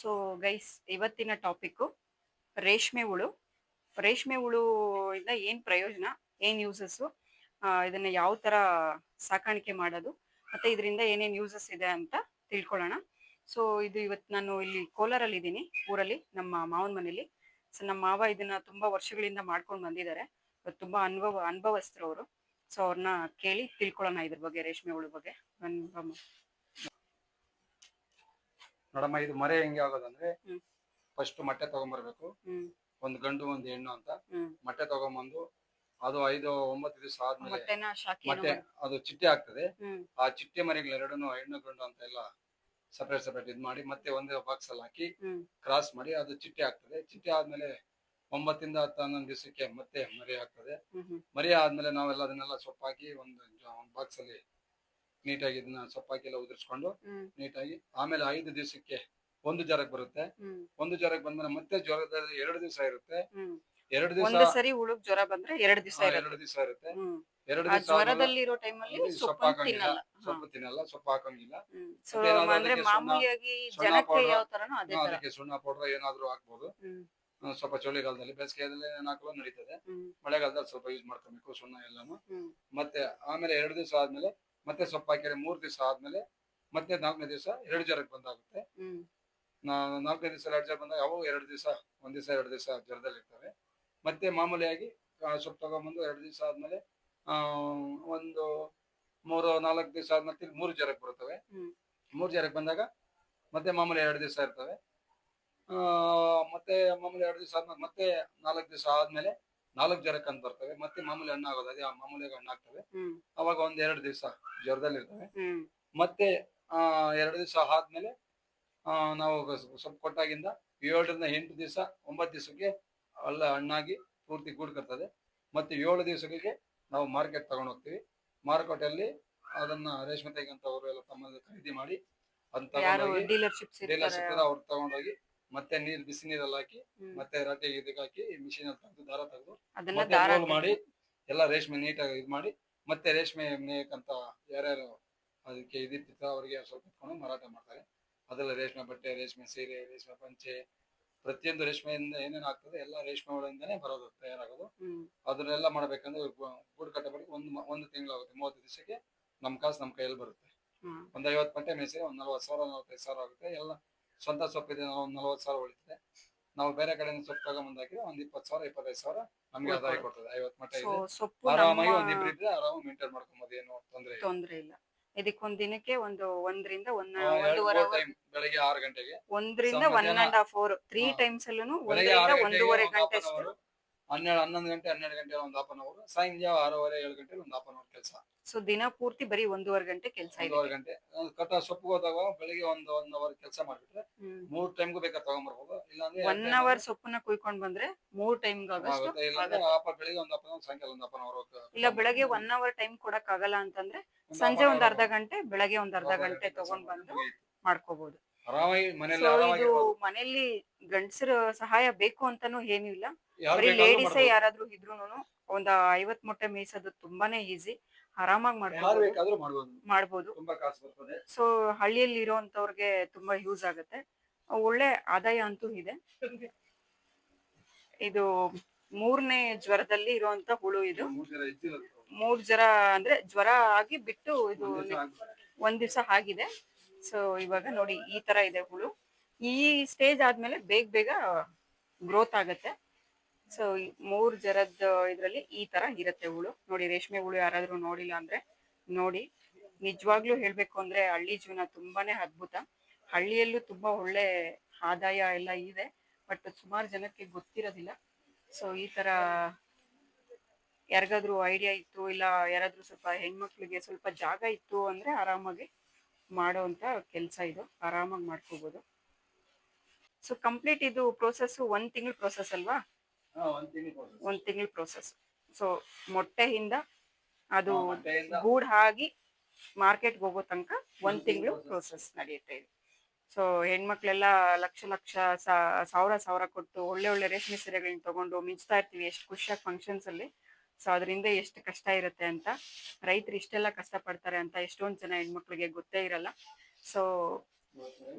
So guys ಇವತ್ತಿನ topic ರೇಷ್ಮೆ ಹುಳು. ರೇಷ್ಮೆ ಹುಳು ಇಂದ ಏನ್ ಪ್ರಯೋಜನ, ಏನ್ ಯೂಸಸ್ ಇದನ್ನ ಯಾವ ತರ ಸಾಕಾಣಿಕೆ ಮಾಡೋದು, ಮತ್ತೆ ಇದರಿಂದ ಏನೇನ್ ಯೂಸಸ್ ಇದೆ ಅಂತ ತಿಳ್ಕೊಳ್ಳೋಣ. ಸೊ ಇದು ಇವತ್ತು ನಾನು ಇಲ್ಲಿ ಕೋಲಾರಲ್ಲಿ ಇದ್ದೀನಿ, ಊರಲ್ಲಿ, ನಮ್ಮ ಮಾವನ ಮನೇಲಿ. ಸೊ ನಮ್ಮ ಮಾವ ಇದನ್ನ ತುಂಬಾ ವರ್ಷಗಳಿಂದ ಮಾಡ್ಕೊಂಡು ಬಂದಿದ್ದಾರೆ. ತುಂಬಾ ಅನುಭವ, ಅನುಭವಸ್ಥರು ಅವರು. ಸೊ ಅವ್ರನ್ನ ಕೇಳಿ ತಿಳ್ಕೊಳ್ಳೋಣ ಇದ್ರ ಬಗ್ಗೆ, ರೇಷ್ಮೆ ಹುಳು ಬಗ್ಗೆ. ನೋಡಮ್ಮ ಇದು ಮರೆ ಹೆಂಗೆ ಆಗೋದಂದ್ರೆ ಫಸ್ಟ್ ಮೊಟ್ಟೆ ತಗೊಂಬರ್ಬೇಕು. ಒಂದ್ ಗಂಡು ಒಂದು ಹೆಣ್ಣು ಅಂತ ಮೊಟ್ಟೆ ತಗೊಂಬಂದು ಅದು ಐದು ಒಂಬತ್ತು ದಿವಸ ಆದ್ಮೇಲೆ ಮತ್ತೆ ಮೊಟ್ಟೆ ಅದು ಚಿಟ್ಟೆ ಆಗ್ತದೆ. ಆ ಚಿಟ್ಟೆ ಮರಿಗಳು ಎರಡನ್ನು ಹೆಣ್ಣು ಗಂಡು ಅಂತ ಎಲ್ಲ ಸಪರೇಟ್ ಸಪರೇಟ್ ಇದ್ ಮಾಡಿ ಮತ್ತೆ ಒಂದೇ ಬಾಕ್ಸ್ ಅಲ್ಲಿ ಹಾಕಿ ಕ್ರಾಸ್ ಮಾಡಿ ಅದು ಚಿಟ್ಟೆ ಆಗ್ತದೆ. ಚಿಟ್ಟೆ ಆದ್ಮೇಲೆ ಒಂಬತ್ತಿಂದ ಹತ್ತು ಹನ್ನೊಂದು ದಿವಸಕ್ಕೆ ಮತ್ತೆ ಮರಿ ಆಗ್ತದೆ. ಮರಿ ಆದ್ಮೇಲೆ ನಾವೆಲ್ಲ ಅದನ್ನೆಲ್ಲ ಸೊಪ್ಪಾಕಿ ಒಂದು ಬಾಕ್ಸ್ ಅಲ್ಲಿ ನೀಟಾಗಿ ಇದನ್ನ ಸೊಪ್ಪಾಕಿ ಎಲ್ಲ ಉದುರಿಸ್ಕೊಂಡು ನೀಟಾಗಿ ಆಮೇಲೆ ಐದು ದಿವಸಕ್ಕೆ ಒಂದು ಜ್ವರಕ್ಕೆ ಬರುತ್ತೆ. ಒಂದು ಜ್ವರಕ್ಕೆ ಬಂದ್ಮೇಲೆ ಮತ್ತೆ ಜ್ವರದ ಎರಡು ದಿವಸ ಇರುತ್ತೆ. ಎರಡು ದಿವಸ ಒಂದು ಸರಿ ಹುಳುಗ್ ಜ್ವರ ಬಂದ್ರೆ ಎರಡು ದಿವಸ ಎರಡು ದಿವಸ ಇರುತ್ತೆ. ಎರಡು ಆ ದಿವಸ ಜ್ವರದಲ್ಲಿ ಇರೋ ಟೈಮಲ್ಲಿ ಸೊಪ್ಪು ಸೊಪ್ಪು ಹಾಕಂಗಿಲ್ಲ ತಿನ್ನಲ್ಲ. ಸೊಪ್ಪು ತಿನ್ನಲ್ಲ ಸೊಪ್ಪು ಹಾಕಂಗಿಲ್ಲ. ಸೊ ಅಂದ್ರೆ ಅದಕ್ಕೆ ಸುಣ್ಣ- ಮಾಮೂಲಿಯಾಗಿ ಸುಣ್ಣ ಜನಕ್ಕೆ powder- ಯಾವ ತರನೋ ಅದೇ ತರ. ಅದಕ್ಕೆ ಸುಣ್ಣ ಪೌಡರ್ ಏನಾದ್ರೂ ಹಾಕ್ಬೋದು. ಹ್ಮ್. ಆ, ಸ್ವಲ್ಪ ಚಳಿಗಾಲದಲ್ಲಿ ಬೇಸಿಗೆಯಲ್ಲಿ ಏನ್ ಹಾಕಲು ನಡೀತದೆ. ಹ್ಮ್. ಮಳೆಗಾಲದಲ್ಲಿ ಸ್ವಲ್ಪ ಯೂಸ್ ಮಾಡ್ಕೊಬೇಕು ಸುಣ್ಣ ಎಲ್ಲಾನು. ಹ್ಮ್. ಮತ್ತೆ ಆಮೇಲೆ ಎರಡು ದಿವಸ ಆದ್ಮೇಲೆ ಮತ್ತೆ ಸೊಪ್ಪು ಹಾಕಿದ್ರೆ ಮೂರ್ ದಿವಸ ಆದ್ಮೇಲೆ ಮತ್ತೆ ನಾಲ್ಕನೇ ದಿವಸ ಎರಡು ಜ್ವರಕ್ಕೆ ಬಂದಾಗುತ್ತೆ. ನಾಲ್ಕನೇ ದಿವಸ ಎರಡು ಜ್ವರ ಬಂದಾಗ ಅವು ಎರಡು ದಿವಸ ಒಂದ್ ದಿವಸ ಎರಡು ದಿವಸ ಜ್ವರದಲ್ಲಿ ಇರ್ತವೆ ಮತ್ತೆ ಮಾಮೂಲಿಯಾಗಿ ಸೊಪ್ಪು ತಗೊಂಬಂದು ಎರಡು ದಿವಸ ಆದ್ಮೇಲೆ ಆ ಒಂದು ಮೂರು ನಾಲ್ಕು ದಿವಸ ಆದ್ಮೇಲೆ ತಿರ್ಗಿ ಮೂರು ಜ್ವರಕ್ಕೆ ಬರುತ್ತವೆ. ಮೂರು ಜ್ವರಕ್ಕೆ ಬಂದಾಗ ಮತ್ತೆ ಮಾಮೂಲಿ ಎರಡು ದಿವಸ ಇರ್ತವೆ. ಆ, ಮತ್ತೆ ಮಾಮೂಲಿ ಎರಡು ದಿವಸ ಆದ್ಮೇಲೆ ಮತ್ತೆ ನಾಲ್ಕು ದಿವಸ ಆದ್ಮೇಲೆ ನಾಲ್ಕು ಜ್ವರಕ್ಕೆ ಅಂತ ಬರ್ತವೆ ಮತ್ತೆ ಮಾಮೂಲಿ ಹಣ್ಣು ಆಗೋದು ಅದೇ ಆ ಮಾಮೂಲಿಯಾಗಿ ಹಣ್ಣು ಆಗ್ತವೆ. ಅವಾಗ ಒಂದ್ ಎರಡು ದಿವಸ ಜ್ವರದಲ್ಲಿ ಇರ್ತವೆ. ಮತ್ತೆ ಆ ಎರಡು ದಿವಸ ಆದ್ಮೇಲೆ ಆ, ನಾವು ಸ್ವಲ್ಪ ಕೊಟ್ಟಾಗಿಂದ ಏಳರಿಂದ ಎಂಟು ದಿವಸ ಒಂಬತ್ತು ದಿವಸಕ್ಕೆ ಎಲ್ಲ ಹಣ್ಣಾಗಿ ಪೂರ್ತಿ ಗೂಡು ಕಟ್ತದೆ. ಮತ್ತೆ ಏಳು ದಿವಸಗಳಿಗೆ ನಾವು ಮಾರ್ಕೆಟ್ ತಗೊಂಡು ಹೋಗ್ತೀವಿ. ಅಲ್ಲಿ ಅದನ್ನ ರೇಷ್ಮೆ ತೆಗಂತವ್ರು ಎಲ್ಲ ತಮ್ಮ ಖರೀದಿ ಮಾಡಿ ಅದನ್ನ ಡೀಲರ್ಶಿಪ್ ಅವ್ರು ತಗೊಂಡೋಗಿ ಮತ್ತೆ ನೀರ್ ಬಿಸಿ ನೀರಲ್ಲಿ ಹಾಕಿ ಮತ್ತೆ ರಟ್ಟೆ ಇದಕ್ಕೆ ಹಾಕಿ ಮಿಷಿನ್ ಅಲ್ಲಿ ತಂದು ದಾರ ತೆಗೆದು ಅದನ್ನ ಮತ್ತೆ ದಾರ roll ಮಾಡಿ ಎಲ್ಲ ರೇಷ್ಮೆ ನೀಟಾಗಿ ಇದು ಮಾಡಿ ಮತ್ತೆ ರೇಷ್ಮೆ ಮೇಯಕ್ಕಂತ ಯಾರ್ಯಾರು ಅದಕ್ಕೆ ಇದಿರ್ತಿತ್ತ ಅವರಿಗೆ ಸ್ವಲ್ಪ ಇಟ್ಕೊಂಡು ಮಾರಾಟ ಮಾಡ್ತಾರೆ. ಅದೆಲ್ಲ ರೇಷ್ಮೆ ಬಟ್ಟೆ ರೇಷ್ಮೆ ಸೀರೆ ರೇಷ್ಮೆ ಪಂಚೆ ಪ್ರತಿಯೊಂದು ರೇಷ್ಮೆಯಿಂದ ಏನೇನು ಆಗ್ತದೆ ಎಲ್ಲ ರೇಷ್ಮೆ ಬರೋದು ತಯಾರಾಗೋದು. ಹ್ಮ್. ಅದನ್ನೆಲ್ಲ ಮಾಡ್ಬೇಕಂದ್ರೆ ಗು- ಗೂಡು ಕಟ್ಟಬೇಕು ಒಂದು ಮ- ಒಂದು ತಿಂಗಳಾಗುತ್ತೆ ಮೂವತ್ತು ದಿವಸಕ್ಕೆ ನಮ್ ಕಾಸು ನಮ್ ಕೈಯಲ್ಲಿ ಬರುತ್ತೆ. ಹ್ಮ್. ಒಂದ್ ಐವತ್ ಬಟ್ಟೆ ಮೇಸಿದ್ರೆ ಒಂದ್ ನಲ್ವತ್ತು ಸಾವಿರ ನಲ್ವತ್ತೈದು ಸಾವಿರ ಆಗುತ್ತೆ ಎಲ್ಲ ಸ್ವಂತ ಸೊಪ್ಪಿದೆ ನಾವು ನಲ್ವತ್ತು ಸಾವಿರ ಉಳಿತದೆ. ನಾವು ಬೇರೆ ಕಡೆಯಿಂದ ಸೊಪ್ಪು ತಗೊಂಡ್ ಹಾಕಿದ್ರೆ ಒಂದ್ ಇಪ್ಪತ್ತು ಸಾವಿರ ಇಪ್ಪತ್ತೈದು ಸಾವಿರ ನಮ್ಗೆ ಆದಾಯ ಕೊಡ್ತದೆ. ಐವತ್ತು ಮಟ್ಟ ಇದೆ. ಸೊಪ್ಪು ಆರಾಮಾಗಿ ಒಂದ್ ನಮ್ಮ ಇಬ್ರು ಇದ್ರೆ ಆರಾಮಾಗಿ ಮೇಂಟೈನ್ ಮಾಡ್ಕೊಬೋದು ಏನು ತೊಂದ್ರೆ ಇಲ್ಲ. ತೊಂದ್ರೆ ಇಲ್ಲ. ಇದಕ್ಕೊಂದ್ ದಿನಕ್ಕೆ ಒಂದು ಒಂದರಿಂದ ಒಂದ್ ಆ, ಎರಡ್ ಒಂದೂವರೆ ಮೂರ್ time ಬೆಳಗ್ಗೆ ಆರು ಗಂಟೆಗೆ. ಒಂದರಿಂದ ಸೊ ಒನ್ ಮಧ್ಯಾಹ್ನ- ಅಂಡ್ ಹಾಫ್ ಅವರ್ ತ್ರೀ ಹಾ. ಟೈಮ್ಸ್ ಅಲ್ಲೂ ಬೆಳಗ್ಗೆ ಒಂದರಿಂದ ಆರು ಒಂದೂವರೆ ಗಂಟೆಗೆ ಗಂಟೆ ಹನ್ನೆರಡು ಹನ್ನೊಂದು ಗಂಟೆ ಹನ್ನೆರಡು ಗಂಟೆ ಒಂದು ಹಾಫ್ ಅನ್ ಅವರ್ ಸಾಯಂಕಾಲ ಆರೂವರೆ ಏಳು ಗಂಟೆ ಒಂದು ಹಾಫ್ ಅನ್ ಅವರ್ ಕೆಲಸ. ಸೊ ದಿನ ಪೂರ್ತಿ ಬರೀ ಒಂದೂವರೆ ಗಂಟೆ ಕೆಲಸ ಇದೆ ಒಂದೂವರೆ ಗಂಟೆ. ಕಟ್ಟ ಸೊಪ್ಪು ಹೋದಾಗ ಬೆಳಿಗ್ಗೆ ಒಂದು ಒನ್ ಅವರ್ ಕೆಲಸ ಮಾಡ್ಬಿಟ್ರೆ ಮೂರ್ ಟೈಮ್ಗೂ ಬೇಕಾದ್ರೆ ತಗೊಂಡ್ಬರ್ಬೋದು ಇಲ್ಲಾಂದ್ರೆ ಒನ್ ಅವರ್ ಸೊಪ್ಪನ್ನ ಕುಯ್ಕೊಂಡ್ ಬಂದ್ರೆ ಮೂರ್ ಟೈಮ್ ಆಗಷ್ಟು ಇಲ್ಲಾಂದ್ರೆ. ಬೆಳಿಗ್ಗೆ ಒಂದು ಸಾಯಂಕಾಲ ಒಂದು ಅವರ್ ಇಲ್ಲ ಬೆಳಗ್ಗೆ ಒನ್ ಅವರ್ ಟೈಮ್ ಕೊಡಕ್ ಆಗಲ್ಲ ಅಂತಂದ್ರೆ ಸಂಜೆ ಒಂದ್ ಅರ್ಧ ಗಂಟೆ ಬೆಳಗ್ಗೆ ಒಂದ್ ಅರ್ಧ ಗಂಟೆ ತಗೊಂಡ್ ಬಂದು ಮಾಡ್ಕೋಬಹುದು ಮನೆಯಲ್ಲಿ ಗಂಡಸರ ಸಹಾಯ ಬೇಕು ಅಂತಾನು ಏನೂ ಇಲ್ಲ ಬರೀ ಲೇಡೀಸೇ ಯಾರಾದ್ರೂ ಇದ್ರೂನು ಒಂದ್ ಐವತ್ ಮೊಟ್ಟೆ ಮೇಯಿಸೋದು ತುಂಬಾನೇ ಈಸಿ. ಆರಾಮಾಗಿ ಮಾಡ್ಬೋದು. ಮಾಡ್ಬೋದು. ಸೊ ಹಳ್ಳಿಯಲ್ಲಿ ಇರೋಂತವ್ರಿಗೆ ತುಂಬಾ ಯೂಸ್ ಆಗುತ್ತೆ. ಒಳ್ಳೆ ಆದಾಯ ಅಂತೂ ಇದೆ. ಇದು ಮೂರನೇ ಜ್ವರದಲ್ಲಿ ಇರುವಂತ ಹುಳು ಇದು. ಮೂರ್ ಜ್ವರ ಅಂದ್ರೆ ಜ್ವರ ಆಗಿ ಬಿಟ್ಟು ಇದು. ಒಂದ್ ದಿವಸ ಆಗಿದೆ. ಸೊ ಇವಾಗ ನೋಡಿ ಈ ತರ ಇದೆ ಹುಳು. ಈ ಸ್ಟೇಜ್ ಆದ್ಮೇಲೆ ಬೇಗ ಬೇಗ ಗ್ರೋತ್ ಆಗತ್ತೆ. ಸೊ ಮೂರ್ ಜರದ ಇದ್ರಲ್ಲಿ ಈ ತರ ಇರತ್ತೆ ಹುಳು. ನೋಡಿ, ರೇಷ್ಮೆ ಹುಳು ಯಾರಾದ್ರೂ ನೋಡಿಲ್ಲ ಅಂದ್ರೆ ನೋಡಿ. ನಿಜವಾಗ್ಲೂ ಹೇಳ್ಬೇಕು ಅಂದ್ರೆ ಹಳ್ಳಿ ಜೀವನ ತುಂಬಾನೇ ಅದ್ಭುತ. ಹಳ್ಳಿಯಲ್ಲೂ ತುಂಬಾ ಒಳ್ಳೆ ಆದಾಯ ಎಲ್ಲ ಇದೆ, ಬಟ್ ಸುಮಾರು ಜನಕ್ಕೆ ಗೊತ್ತಿರೋದಿಲ್ಲ. ಸೊ ಈ ತರ ಯಾರಿಗಾದ್ರೂ ಐಡಿಯಾ ಇತ್ತು ಇಲ್ಲ ಯಾರಾದ್ರೂ ಸ್ವಲ್ಪ ಹೆಣ್ಮಕ್ಳಿಗೆ ಸ್ವಲ್ಪ ಜಾಗ ಇತ್ತು ಅಂದ್ರೆ ಆರಾಮಾಗಿ ಮಾಡುವಂತ ಕೆಲಸ ಇದು. ಆರಾಮಾಗಿ ಮಾಡ್ಕೋಬಹುದು ಸೊ ಕಂಪ್ಲೀಟ್ ಇದು ಪ್ರೋಸೆಸ್ ಒಂದ್ ತಿಂಗಳ ಪ್ರೋಸೆಸ್ ಅಲ್ವಾ? ಒಂದ್ ತಿಂಗ್ಳು ಪ್ರೋಸೆಸ್ ಸೊ ಮೊಟ್ಟೆಯಿಂದ ಅದು ಗೂಡ್ ಆಗಿ ಮಾರ್ಕೆಟ್ಗೆ ಹೋಗೋ ತನಕ ಒಂದ್ ತಿಂಗಳು ಪ್ರೋಸೆಸ್ ನಡೆಯುತ್ತೆ ಇದು. ಸೊ ಹೆಣ್ಮಕ್ಳೆಲ್ಲ ಲಕ್ಷ ಲಕ್ಷ ಸಾವಿರ ಸಾವಿರ ಕೊಟ್ಟು ಒಳ್ಳೆ ಒಳ್ಳೆ ರೇಷ್ಮೆ ಸೀರೆಗಳನ್ನ ತಗೊಂಡು ಮಿಂಚ್ತಾ ಇರ್ತೀವಿ. ಎಷ್ಟು ಖುಷಿಯಾಗಿ ಫಂಕ್ಷನ್ಸ್ ಅಲ್ಲಿ. ಸೊ ಅದರಿಂದ ಎಷ್ಟು ಕಷ್ಟ ಇರುತ್ತೆ ಅಂತ ರೈತರು ಇಷ್ಟೆಲ್ಲ ಕಷ್ಟ ಪಡ್ತಾರೆ ಅಂತ ಎಷ್ಟೊಂದು ಜನ ಹೆಣ್ಮಕ್ಳಿಗೆ ಗೊತ್ತೇ ಇರಲ್ಲ. ಸೊ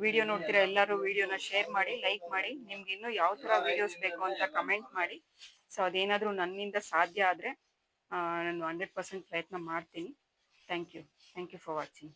ವಿಡಿಯೋ ನೋಡ್ತೀರಾ ಎಲ್ಲರೂ ವಿಡಿಯೋನ ಶೇರ್ ಮಾಡಿ, ಲೈಕ್ ಮಾಡಿ, ನಿಮ್ಗೆ ಇನ್ನೂ ಯಾವ ತರ ವಿಡಿಯೋಸ್ ಬೇಕು ಅಂತ ಕಮೆಂಟ್ ಮಾಡಿ. ಸೊ ಅದೇನಾದ್ರೂ ನನ್ನಿಂದ ಸಾಧ್ಯ ಆದ್ರೆ ನಾನು ಹಂಡ್ರೆಡ್ ಪರ್ಸೆಂಟ್ ಪ್ರಯತ್ನ ಮಾಡ್ತೀನಿ. Thank you thank you for watching